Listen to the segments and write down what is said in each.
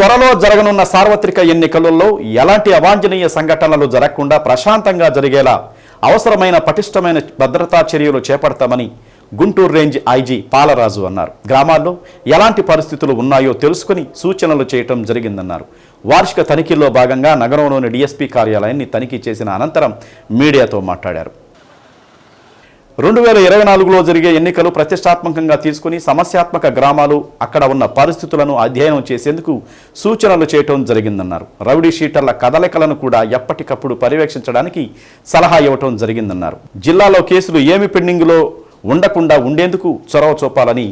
త్వరలో జరగనున్న సార్వత్రిక ఎన్నికలలో ఎలాంటి అవాంఛనీయ సంఘటనలు జరగకుండా ప్రశాంతంగా జరిగేలా అవసరమైన పటిష్టమైన భద్రతా చర్యలు చేపడతామని గుంటూరు రేంజ్ ఐజీ పాలరాజు అన్నారు. గ్రామాల్లో ఎలాంటి పరిస్థితులు ఉన్నాయో తెలుసుకుని సూచనలు చేయటం జరిగిందన్నారు. వార్షిక తనిఖీల్లో భాగంగా నగరంలోని డీఎస్పీ కార్యాలయాన్ని తనిఖీ చేసిన అనంతరం మీడియాతో మాట్లాడారు. రెండు వేల ఇరవై నాలుగులో జరిగే ఎన్నికలు ప్రతిష్టాత్మకంగా తీసుకుని సమస్యాత్మక గ్రామాలు అక్కడ ఉన్న పరిస్థితులను అధ్యయనం చేసేందుకు సూచనలు చేయటం జరిగిందన్నారు. రౌడీ షీటర్ల కదలికలను కూడా ఎప్పటికప్పుడు పర్యవేక్షించడానికి సలహా ఇవ్వటం జరిగిందన్నారు. జిల్లాలో కేసులు ఏమి పెండింగ్లో ఉండకుండా ఉండేందుకు చొరవ చూపాలని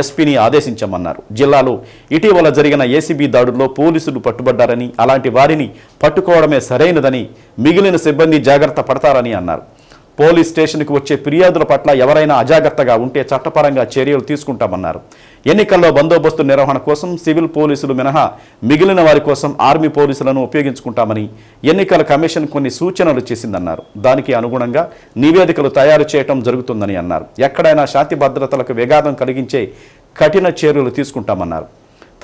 ఎస్పీని ఆదేశించమన్నారు. జిల్లాలో ఇటీవల జరిగిన ఏసీబీ దాడుల్లో పోలీసులు పట్టుబడ్డారని అలాంటి వారిని పట్టుకోవడమే సరైనదని మిగిలిన సిబ్బంది జాగ్రత్త పడతారని అన్నారు. పోలీస్ స్టేషన్కి వచ్చే ఫిర్యాదుల పట్ల ఎవరైనా అజాగ్రత్తగా ఉంటే చట్టపరంగా చర్యలు తీసుకుంటామన్నారు. ఎన్నికల్లో బందోబస్తు నిర్వహణ కోసం సివిల్ పోలీసులు మినహా మిగిలిన వారి కోసం ఆర్మీ పోలీసులను ఉపయోగించుకుంటామని ఎన్నికల కమిషన్ కొన్ని సూచనలు చేసిందన్నారు. దానికి అనుగుణంగా నివేదికలు తయారు చేయటం జరుగుతుందని అన్నారు. ఎక్కడైనా శాంతి భద్రతలకు విఘాతం కలిగించే కఠిన చర్యలు తీసుకుంటామన్నారు.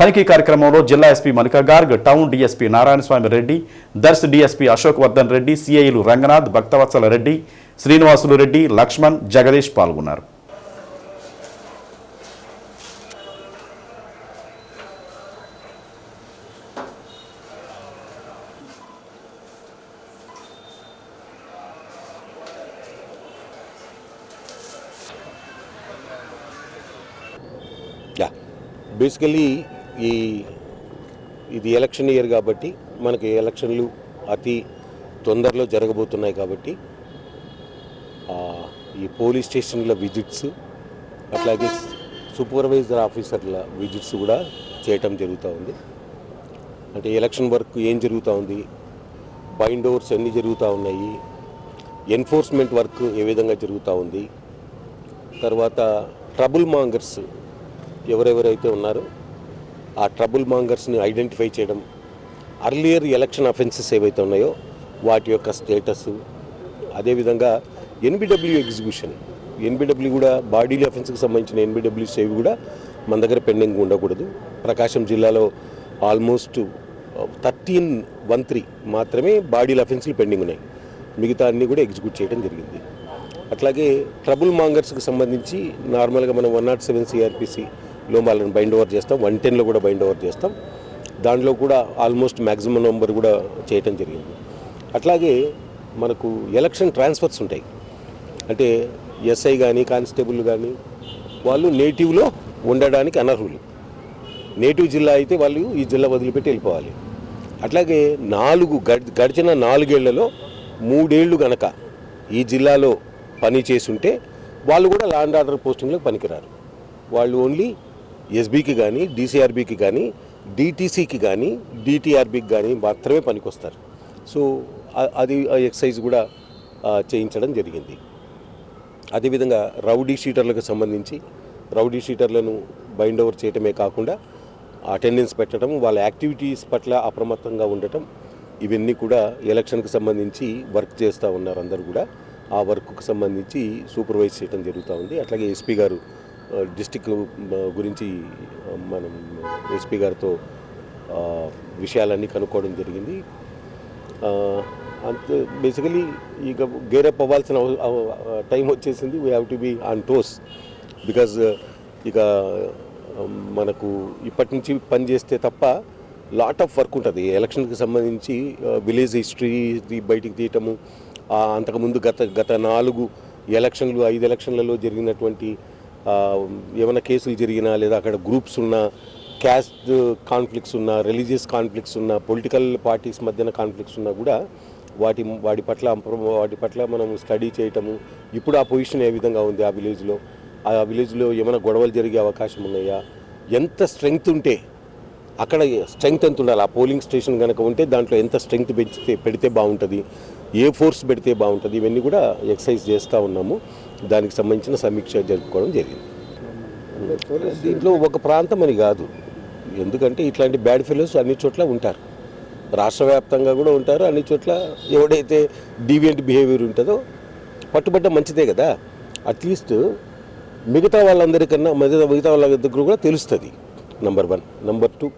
తనిఖీ కార్యక్రమంలో జిల్లా SP Mallika Garg town DSP Narayanaswamy Reddy Darsh DSP Ashok Vardhan Reddy సిఐలు రంగనాథ్ భక్తవత్సల రెడ్డి శ్రీనివాసులు రెడ్డి లక్ష్మణ్ జగదీష్ పాల్గొన్నారు. బేసికలీ ఈ ఇది ఎలక్షన్ ఇయర్ కాబట్టి మనకి ఎలక్షన్లు అతి తొందరలో జరగబోతున్నాయి కాబట్టి ఈ పోలీస్ స్టేషన్ల విజిట్స్ అట్లాగే సూపర్వైజర్ ఆఫీసర్ల విజిట్స్ కూడా చేయటం జరుగుతూ ఉంది. అంటే ఎలక్షన్ వర్క్ ఏం జరుగుతూ ఉంది బైండ్ ఓవర్స్ ఎన్ని జరుగుతూ ఉన్నాయి ఎన్ఫోర్స్మెంట్ వర్క్ ఏ విధంగా జరుగుతూ ఉంది తర్వాత ట్రబుల్ మాంగర్స్ ఎవరెవరైతే ఉన్నారో ఆ ట్రబుల్ మాంగర్స్ని ఐడెంటిఫై చేయడం అర్లియర్ ఎలక్షన్ అఫెన్సెస్ ఏవైతే ఉన్నాయో వాటి యొక్క స్టేటస్ అదేవిధంగా ఎన్బిడబ్ల్యూ ఎగ్జిక్యూషన్ ఎన్బిడబ్ల్యూ కూడా బాడీలీ అఫెన్స్కి సంబంధించిన ఎన్బిడబ్ల్యూస్ ఏవి కూడా మన దగ్గర పెండింగ్ ఉండకూడదు. ప్రకాశం జిల్లాలో ఆల్మోస్ట్ థర్టీన్ వన్ త్రీ మాత్రమే బాడీల అఫెన్స్లు పెండింగ్ ఉన్నాయి. మిగతా అన్నీ కూడా ఎగ్జిక్యూట్ చేయడం జరిగింది. అట్లాగే ట్రబుల్ మాంగర్స్కి సంబంధించి నార్మల్గా మనం వన్ నాట్ సెవెన్ సిఆర్పిసిలో వాళ్ళని బైండ్ ఓవర్ చేస్తాం. వన్ టెన్లో కూడా బైండ్ ఓవర్ చేస్తాం. దాంట్లో కూడా ఆల్మోస్ట్ మ్యాక్సిమం నెంబర్ కూడా చేయటం జరిగింది. అట్లాగే మనకు ఎలక్షన్ ట్రాన్స్ఫర్స్ ఉంటాయి. అంటే ఎస్ఐ కానీ కానిస్టేబుల్ కానీ వాళ్ళు నేటివ్లో ఉండడానికి అనర్హులు. నేటివ్ జిల్లా అయితే వాళ్ళు ఈ జిల్లా వదిలిపెట్టి వెళ్ళిపోవాలి. అట్లాగే నాలుగు గడిచిన నాలుగేళ్ళలో మూడేళ్ళు గనక ఈ జిల్లాలో పని చేసుంటే వాళ్ళు కూడా ల్యాండ్ ఆర్డర్ పోస్టింగ్లకు పనికిరారు. వాళ్ళు ఓన్లీ ఎస్బీకి కానీ డీసీఆర్బీకి కానీ డిటీసీకి కానీ డిటిఆర్బీకి కానీ మాత్రమే పనికొస్తారు. సో అది ఆ ఎక్సైజ్ కూడా చేయించడం జరిగింది. అదేవిధంగా రౌడీ షీటర్లకు సంబంధించి రౌడీ షీటర్లను బైండ్ ఓవర్ చేయటమే కాకుండా అటెండెన్స్ పెట్టడం వాళ్ళ యాక్టివిటీస్ పట్ల అప్రమత్తంగా ఉండటం ఇవన్నీ కూడా ఎలక్షన్కి సంబంధించి వర్క్ చేస్తూ ఉన్నారు అందరు కూడా. ఆ వర్క్కు సంబంధించి సూపర్వైజ్ చేయడం జరుగుతూ ఉంది. అట్లాగే ఎస్పీ గారు డిస్టిక్ గురించి మనం ఎస్పీ గారితో విషయాలన్నీ కనుక్కోవడం జరిగింది. అంతే. బేసికలీ ఇక గేరప్ అవ్వాల్సిన టైం వచ్చేసింది. We have to be on toes because ఇక um, మనకు ఇప్పటి నుంచి పని చేస్తే తప్ప లాట్ ఆఫ్ వర్క్ ఉంటుంది. ఎలక్షన్కి సంబంధించి uh, విలేజ్ హిస్టరీ బయటికి తీయటము అంతకుముందు గత గత నాలుగు ఎలక్షన్లు ఐదు ఎలక్షన్లలో జరిగినటువంటి ఏమైనా కేసులు జరిగినా లేదా అక్కడ గ్రూప్స్ ఉన్నా క్యాస్ట్ కాన్ఫ్లిక్ట్స్ ఉన్నా రిలీజియస్ కాన్ఫ్లిక్ట్స్ ఉన్నా పొలిటికల్ పార్టీస్ మధ్యన కాన్ఫ్లిక్ట్స్ ఉన్నా కూడా వాటి వాటి పట్ల వాటి పట్ల మనం స్టడీ చేయటము ఇప్పుడు ఆ పొజిషన్ ఏ విధంగా ఉంది ఆ విలేజ్లో ఆ విలేజ్లో ఏమైనా గొడవలు జరిగే అవకాశం ఉన్నాయా? ఎంత స్ట్రెంగ్త్ ఉంటే అక్కడ స్ట్రెంగ్త్ ఎంత ఉండాలి? ఆ పోలింగ్ స్టేషన్ కనుక ఉంటే దాంట్లో ఎంత స్ట్రెంగ్త్ పెంచితే పెడితే బాగుంటుంది? ఏ ఫోర్స్ పెడితే బాగుంటుంది? ఇవన్నీ కూడా ఎక్సర్సైజ్ చేస్తూ ఉన్నాము. దానికి సంబంధించిన సమీక్ష జరుపుకోవడం జరిగింది. దీంట్లో ఒక ప్రాంతం అని కాదు. ఎందుకంటే ఇట్లాంటి బ్యాడ్ ఫెలోస్ అన్ని చోట్ల ఉంటారు. రాష్ట్ర వ్యాప్తంగా కూడా ఉంటారు. అన్ని చోట్ల ఎవడైతే డీవియంట్ బిహేవియర్ ఉంటుందో పట్టుబడ్డ మంచిదే కదా. అట్లీస్ట్ మిగతా వాళ్ళందరికన్నా మిగతా మిగతా వాళ్ళ దగ్గర కూడా తెలుస్తుంది నంబర్ వన్ నంబర్ టూ